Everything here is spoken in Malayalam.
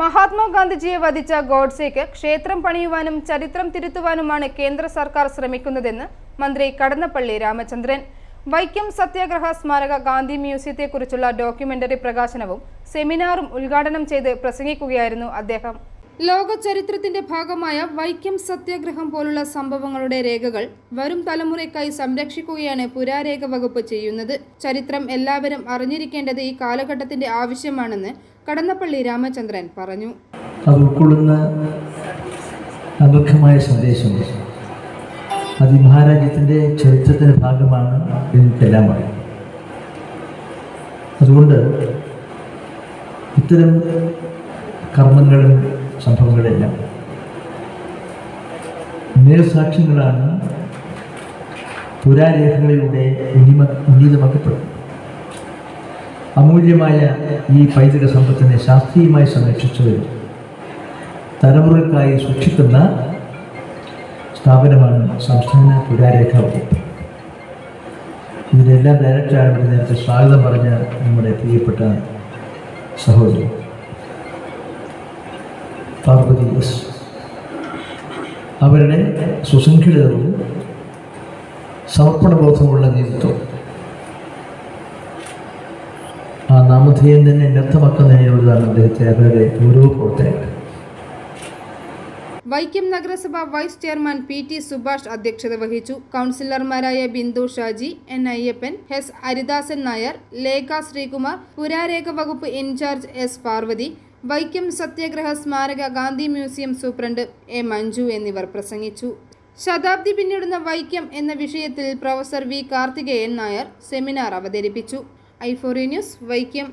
മഹാത്മാഗാന്ധിജിയെ വധിച്ച ഗോഡ്സേക്ക് ക്ഷേത്രം പണിയുവാനും ചരിത്രം തിരുത്തുവാനുമാണ് കേന്ദ്ര സർക്കാർ ശ്രമിക്കുന്നതെന്ന് മന്ത്രി കടന്നപ്പള്ളി രാമചന്ദ്രൻ. വൈക്കം സത്യാഗ്രഹ സ്മാരക ഗാന്ധി മ്യൂസിയത്തെക്കുറിച്ചുള്ള ഡോക്യുമെന്ററി പ്രകാശനവും സെമിനാറും ഉദ്ഘാടനം ചെയ്ത് പ്രസംഗിക്കുകയായിരുന്നു അദ്ദേഹം. ലോക ചരിത്രത്തിന്റെ ഭാഗമായ വൈക്കം സത്യാഗ്രഹം പോലുള്ള സംഭവങ്ങളുടെ രേഖകൾ വരും തലമുറയ്ക്കായി സംരക്ഷിക്കുകയാണ് പുരാരേഖ വകുപ്പ് ചെയ്യുന്നത്. ചരിത്രം എല്ലാവരും അറിഞ്ഞിരിക്കേണ്ടത് ഈ കാലഘട്ടത്തിന്റെ ആവശ്യമാണെന്ന് കടന്നപ്പള്ളി രാമചന്ദ്രൻ പറഞ്ഞു. അത് ഉൾക്കൊള്ളുന്ന ഭാഗമാണ് എനിക്കെല്ലാം അതുകൊണ്ട് ഇത്തരം കർമ്മങ്ങളും സംഭവങ്ങളെല്ലാം. നേർസാക്ഷ്യങ്ങളാണ് പുരാരേഖകളിലൂടെ ഉന്നിമ ഉന്നീതമാക്കപ്പെടുന്നത്. അമൂല്യമായ ഈ പൈതൃക സമ്പത്തിനെ ശാസ്ത്രീയമായി സംരക്ഷിച്ചവരും തലമുറകൾക്കായി സൂക്ഷിക്കുന്ന സ്ഥാപനമാണ് സംസ്ഥാന പുരാരേഖ വകുപ്പ്. ഇതിനെല്ലാം ഡയറക്ടറാണ് നേരത്തെ സ്വാഗതം പറഞ്ഞ നമ്മുടെ പ്രിയപ്പെട്ട സഹോദരി. പാർവതി എസ് അവരുടെ സുസംഘടിതവും സമർപ്പണബോധമുള്ള നേതൃത്വം. ആ നാമധേയം തന്നെ വ്യക്തമാക്കുന്നതിനുള്ളതാണ് അദ്ദേഹത്തെ. അവരുടെ ഓരോ പ്രവർത്തനങ്ങൾ. വൈക്കം നഗരസഭ vice chairman P T Subhash അധ്യക്ഷത വഹിച്ചു. കൗൺസിലർമാരായ ബിന്ദു ഷാജി എൻ അയ്യപ്പൻ എസ് ഹരിദാസൻ നായർ ലേഖ ശ്രീകുമാർ പുരാരേഖ വകുപ്പ് in charge S Parvathy Vaikom Satyagraha സ്മാരക Gandhi museum superintendent A Manju എന്നിവർ പ്രസംഗിച്ചു. ശതാബ്ദി പിന്നിടുന്ന വൈക്കം എന്ന വിഷയത്തിൽ professor V Karthikeyan Nair seminar അവതരിപ്പിച്ചു. ഐഫോറി ന്യൂസ് വൈക്കം.